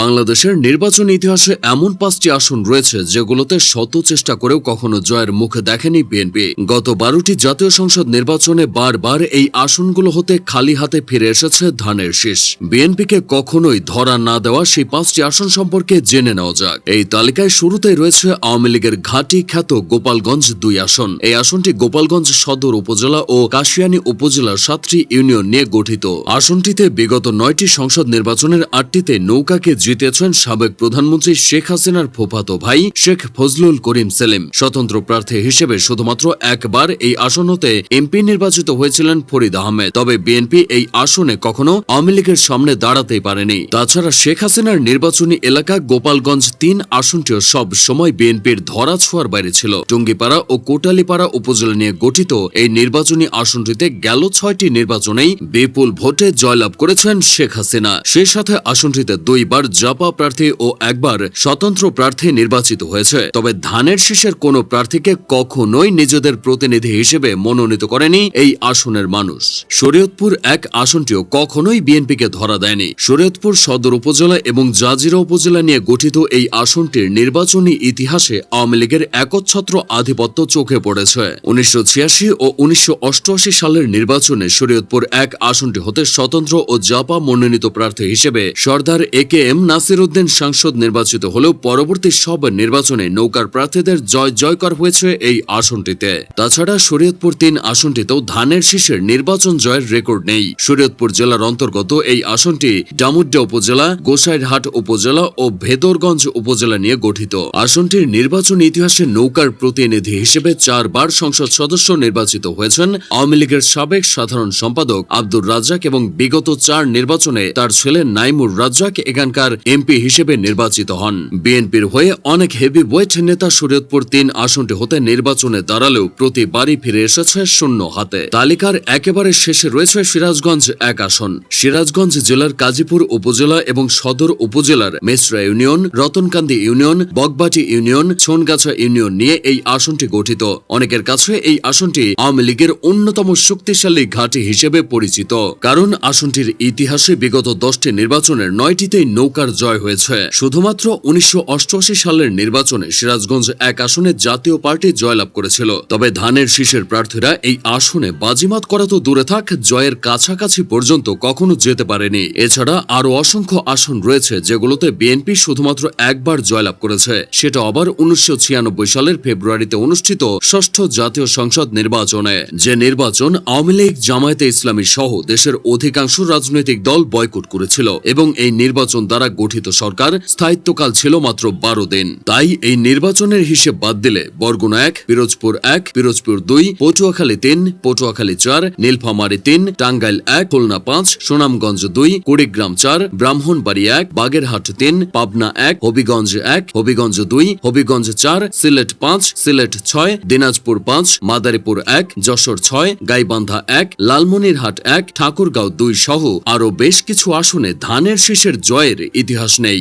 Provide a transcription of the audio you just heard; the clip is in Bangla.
বাংলাদেশের নির্বাচন ইতিহাসে এমন পাঁচটি আসন রয়েছে যেগুলোতে শত চেষ্টা করেও কখনো জয়ের মুখে দেখেনি বিএনপি। গত বারোটি জাতীয় সংসদ নির্বাচনে বারবার এই আসনগুলো হতে খালি হাতে ফিরে এসেছে ধানের শীষ। বিএনপিকে কখনোই ধরা না দেওয়া সেই পাঁচটি আসন সম্পর্কে জেনে নেওয়া যাক। এই তালিকায় শুরুতেই রয়েছে আওয়ামী লীগের ঘাঁটি খ্যাত গোপালগঞ্জ দুই আসন। এই আসনটি গোপালগঞ্জ সদর উপজেলা ও কাশিয়ানী উপজেলার সাতটি ইউনিয়ন নিয়ে গঠিত। আসনটিতে বিগত নয়টি সংসদ নির্বাচনের আটটিতে নৌকাকে জিতেছেন সাবেক প্রধানমন্ত্রী শেখ হাসিনার ফোফাতো ভাই শেখ ফজলুল করিম সেলিম। স্বতন্ত্র প্রার্থী হিসেবে শুধুমাত্র একবার এই আসন হতে এমপি নির্বাচিত হয়েছিলেন ফরিদ আহমেদ। তবে বিএনপি এই আসনে কখনো আওয়ামী লীগের সামনে দাঁড়াতেই পারেনি। তাছাড়া শেখ হাসিনার নির্বাচনী এলাকা গোপালগঞ্জ তিন আসনটিও সব সময় বিএনপির ধরা ছোঁয়ার বাইরে ছিল। টুঙ্গিপাড়া ও কোটালীপাড়া উপজেলা নিয়ে গঠিত এই নির্বাচনী আসনটিতে গেল ছয়টি নির্বাচনেই বিপুল ভোটে জয়লাভ করেছেন শেখ হাসিনা। সেই সাথে আসনটিতে দুইবার জাপা প্রার্থী ও একবার স্বতন্ত্র প্রার্থী নির্বাচিত হয়েছে। তবে ধানের শীষের কোন প্রার্থীকে কখনোই নিজেদের প্রতিনিধি হিসেবে মনোনীত করেনি এই আসনের মানুষ। শরীয়তপুর এক আসনটিও কখনোই বিএনপিকে ধরা দেয়নি। শরীয়তপুর সদর উপজেলা এবং জাজিরা উপজেলা নিয়ে গঠিত এই আসনটির নির্বাচনী ইতিহাসে আওয়ামী লীগের একচ্ছত্র আধিপত্য চোখে পড়েছে। উনিশশো ছিয়াশি ও উনিশশো অষ্টআশি সালের নির্বাচনে শরীয়তপুর এক আসনটি হতে স্বতন্ত্র ও জাপা মনোনীত প্রার্থী হিসেবে Sardar A K M Nasir Uddin সাংসদ নির্বাচিত হলেও পরবর্তী সব নির্বাচনে নৌকার প্রার্থীদের জয় জয়কার হয়েছে এই আসনটিতে। তাছাড়া শরীয়তপুর তিন আসনটিতেও ধানের শীষের নির্বাচন জয়ের রেকর্ড নেই। শরীয়তপুর জেলার অন্তর্গত এই আসনটি ডামুড্ডা উপজেলা, গোসাইরহাট উপজেলা ও ভেদরগঞ্জ উপজেলা নিয়ে গঠিত। আসনটির নির্বাচন ইতিহাসে নৌকার প্রতিনিধি হিসেবে চারবার সংসদ সদস্য নির্বাচিত হয়েছেন। আওয়ামী লীগের সাবেক সাধারণ সম্পাদক আব্দুর রাজ্জাক এবং বিগত চার নির্বাচনে তার ছেলে নাইমুর রাজ্জাক। এখানকার এমপি হিসেবে নির্বাচিত হন। বিএনপির হয়ে অনেক হেভি ওয়েট নেতা শরীয়তপুর তিন আসনটি হতে নির্বাচনে দাঁড়ালেও প্রতিবারই ফিরে এসেছে শূন্য হাতে। তালিকার একেবারে শেষে রয়েছে সিরাজগঞ্জ এক আসন। সিরাজগঞ্জ জেলার কাজীপুর উপজেলা এবং সদর উপজেলার Mesra union, Ratankandi union, Bagbati union Chhonggachha union নিয়ে এই আসনটি গঠিত। অনেকের কাছে এই আসনটি আওয়ামী লীগের অন্যতম শক্তিশালী ঘাঁটি হিসেবে পরিচিত। কারণ আসনটির ইতিহাসে বিগত দশটি নির্বাচনের নয়টিতেই নৌকার জয় হয়েছে। শুধুমাত্র উনিশশো অষ্টআশি সালের নির্বাচনে সিরাজগঞ্জ এক আসনে জাতীয় পার্টি জয়লাভ করেছিল। তবে ধানের শীষের প্রার্থীরা এই আসনে বাজিমাত করা তো দূরে থাক, জয়ের কাছাকাছি পর্যন্ত কখনো যেতে পারেনি। এছাড়া আরও অসংখ্য আসন রয়েছে, যেগুলোতে বিএনপি শুধুমাত্র একবার জয়লাভ করেছে। সেটা আবার উনিশশো ছিয়ানব্বই সালের ফেব্রুয়ারিতে অনুষ্ঠিত ষষ্ঠ জাতীয় সংসদ নির্বাচনে। যে নির্বাচন আওয়ামী লীগ, জামায়াতে ইসলামী সহ দেশের অধিকাংশ রাজনৈতিক দল বয়কট করেছিল এবং এই নির্বাচন দ্বারা গঠিত সরকার স্থায়িত্বকাল ছিল মাত্র বারো দিন। তাই এই নির্বাচনের হিসেব বাদ দিলে বরগুনা এক, পিরোজপুর এক, পিরোজপুর দুই, পটুয়াখালী তিন, পটুয়াখালী চার, নীলফামারী তিন, টাঙ্গাইল এক, খুলনা পাঁচ, সুনামগঞ্জ দুই, কুড়িগ্রাম চার, ব্রাহ্মণবাড়ি এক, বাগেরহাট তিন, পাবনা এক, হবিগঞ্জ এক, হবিগঞ্জ দুই, হবিগঞ্জ চার, সিলেট পাঁচ, সিলেট ছয়, দিনাজপুর পাঁচ, মাদারীপুর এক, যশোর ছয়, গাইবান্ধা এক, লালমনিরহাট এক, ঠাকুরগাঁও দুই সহ আরও বেশ কিছু আসনে ধানের শীষের জয়ের ইতিহাস নেই।